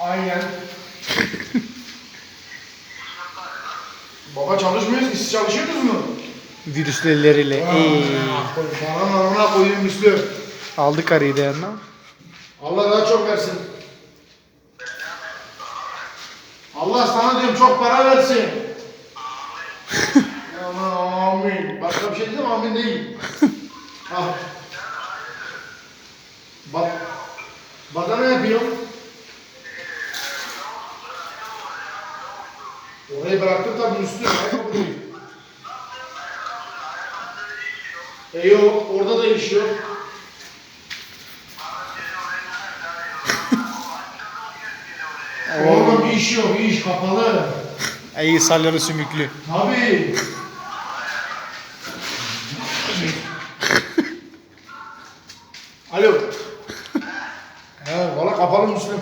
Aynen. Baba çalışmıyoruz siz çalışıyorsunuz mu? Ey. Paranın anına koyayım Müslü. Aldı karıyı da yanına. Allah daha çok versin. Allah sana diyorum çok para versin. Aman amin. Başka bir şey diyeceğim amin değil. ah. Bak. Bana ne yapıyor? Orayı bıraktım tabii üstü. ayakkabı değil. E yok orada da iş yok. Oğlum iş yok, iş kapalı. Ey salyalı sümüklü. Tabii. Alo. He, valla kapalı Müslüm.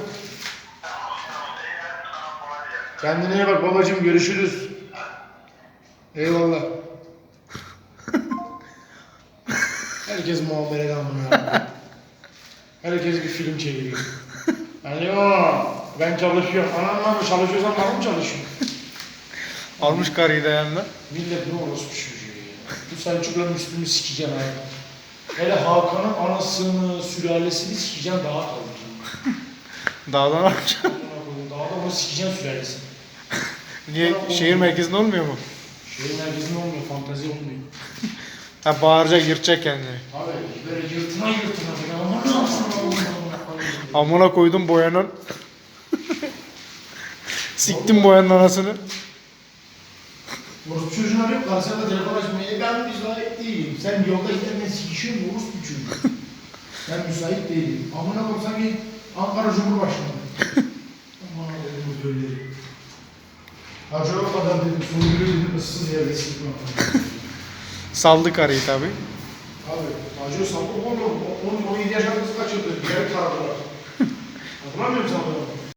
Kendine iyi bak babacığım, görüşürüz. Eyvallah. Herkes muamelede amına. Herkes bir film çeviriyor. Alo, ben çalışıyorum. Anam mı çalışıyorsan ben mi çalışıyorum? Almış karıyı da yanına. Millet ne orospu çocuğu ya. Bu Selçuk'la Müslüm'ü sikeceğim abi. Hele Hakan'ın anasını, sülalesini sikeceğim daha kalın. Dağdan almış. Daha da onu sikeceğim sülalesini. Niye şehir merkezinde olmuyor mu? Şehir merkezinde olmuyor, fantazi olmuyor. Ha bağıracak yırtacak kendini. Abi böyle yırtına yırtına böyle aman. Amına koydum boyanın. Siktim boyanın anasını. Orospu çocuğun arıyor, karşısına da telefon açmaya ben müsait değilim. Sen yolda giderken sikişiyorsun orospu çocuğu. Ben müsait değilim. Amına koyayım sanki Ankara Cumhurbaşkanı. Acaba kadar dedim soygunun dedim ıssız yerde sıkma. Saldık arayı tabi. Abi acıyor saldık onu. Onun 17 yaşındaki kaçırdı. Diğer tarafına. Hatırlamıyor musun